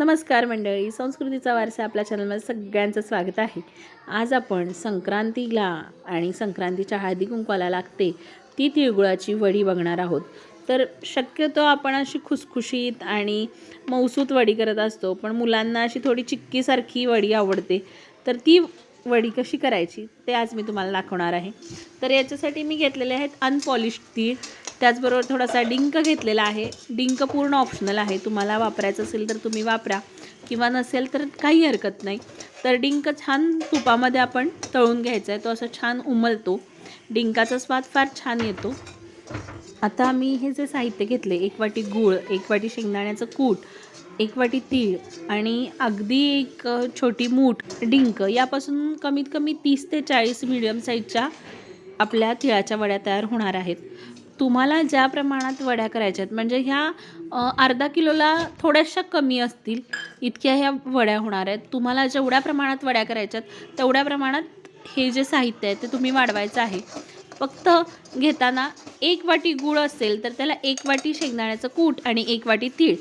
नमस्कार मंडळी संस्कृतीचा वारसा आपल्या चॅनलमध्ये सगळ्यांचं स्वागत आहे. आज आपण संक्रांतीला आणि संक्रांतीच्या हळदी कुंकवाला लागते ती तिळगुळाची वडी बघणार आहोत. तर शक्यतो आपण अशी खुसखुशीत आणि मौसूत वडी करत असतो पण मुलांना अशी थोडी चिक्कीसारखी वडी आवडते. तर ती वडी कशी करायची ते आज मी तुम्हाला दाखवणार आहे. तर याच्यासाठी मी घेतलेले आहेत अनपॉलिश तीळ. त्याचबरोबर थोडासा डिंक घेतलेला आहे. डिंक पूर्ण ऑप्शनल आहे. तुम्हाला वापरायचं असेल तर तुम्ही वापरा. किंवा नसेल तर काही हरकत नाही. तर डिंक छान तुपामध्ये आपण तळून घ्यायचा आहे. तो असं छान उमलतो. डिंकाचा स्वाद फार छान येतो. आता मी हे जे साहित्य घेतले एक वाटी गूळ एक वाटी शेंगदाण्याचं कूट एक वाटी तीळ आणि अगदी एक छोटी मूठ डिंक यापासून कमीत कमी तीस ते चाळीस मिडियम साईजच्या आपल्या तिळाच्या वड्या तयार होणार आहेत. तुम्हाला ज्या प्रमाणात वड्या करायच्या आहेत म्हणजे ह्या अर्धा किलोला थोड्याशा कमी असतील इतक्या ह्या वड्या होणार आहेत. तुम्हाला जेवढ्या प्रमाणात वड्या करायच्या आहेत तेवढ्या प्रमाणात हे जे साहित्य आहे ते तुम्ही वाढवायचं आहे. फक्त घेताना एक वाटी गूळ असेल तर त्याला एक वाटी शेंगदाण्याचं कूट आणि एक वाटी तीळ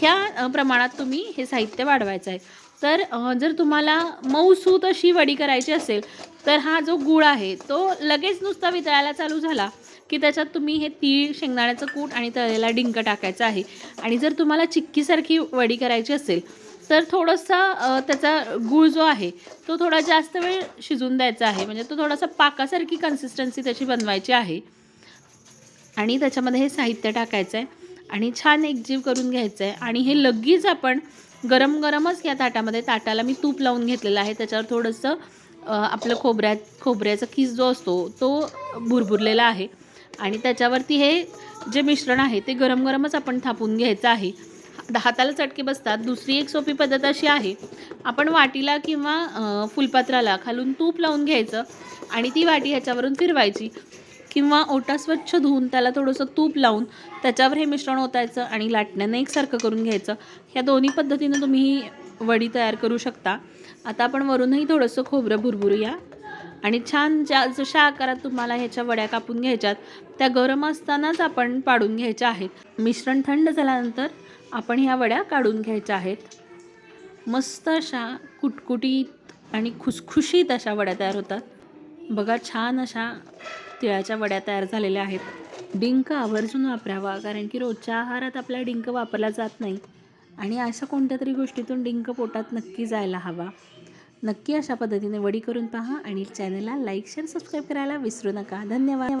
ह्या प्रमाणात तुम्ही हे साहित्य वाढवायचं आहे. तर जर तुम्हाला मऊसूत अशी वडी करायची असेल तर हा जो गूळ आहे तो लगेच नुसता वितळायला चालू झाला. की त्याच्यात तुम्ही हे तीळ शेंगदाण्याचं कूट आणि तळलेला डिंक टाकायचा आहे. आणि जर तुम्हाला चिक्कीसारखी वडी करायची असेल तर थोडासा त्याचा गूळ जो आहे तो थोडा जास्त वेळ शिजून द्यायचा आहे. म्हणजे तो थोडासा पाकासारखी कन्सिस्टन्सी त्याची बनवायची आहे. आणि त्याच्यामध्ये हे साहित्य टाकायचं आहे आणि छान एकजीव करून घ्यायचं आहे आणि हे लगेच आपण गरम गरमच या ताटामध्ये ताटाला मी तूप लावून घेतलेलं आहे. त्याच्यावर थोडंसं आपलं खोबऱ्यात खोबऱ्याचा किस जो असतो तो भुरभुरलेला आहे. आणि त्याच्यावरती हे जे मिश्रण आहे ते गरम गरमच आपण थापून घ्यायचं आहे. हाताला चटके बसतात. दुसरी एक सोपी पद्धत अशी आहे आपण वाटीला किंवा फुलपात्राला खालून तूप लावून घ्यायचं आणि ती वाटी ह्याच्यावरून फिरवायची किंवा ओटा स्वच्छ धुवून त्याला थोडंसं तूप लावून त्याच्यावर हे मिश्रण ओतायचं आणि लाटण्यानं एकसारखं करून घ्यायचं. ह्या दोन्ही पद्धतीनं तुम्ही ही वडी तयार करू शकता. आता आपण वरूनही थोडंसं खोबरं भुरभुरूया. आणि छान ज्या जशा आकारात तुम्हाला ह्याच्या वड्या कापून घ्यायच्यात त्या गरम असतानाच आपण पाडून घ्यायच्या आहेत. मिश्रण थंड झाल्यानंतर आपण ह्या वड्या काढून घ्यायच्या आहेत. मस्त अशा कुटकुटीत आणि खुसखुशीत अशा वड्या तयार होतात. बघा छान अशा तिळाच्या वड्या तयार झालेल्या आहेत. डिंक आवर्जून वापरावा कारण की रोजच्या आहारात आपला डिंक वापरला जात नाही. आणि अशा कोणत्या तरी गोष्टीतून डिंक पोटात नक्की जायला हवा. नक्की अशा पद्धतीने वडी करून पहा आणि चॅनलला लाईक शेअर सबस्क्राईब करायला विसरू नका. धन्यवाद.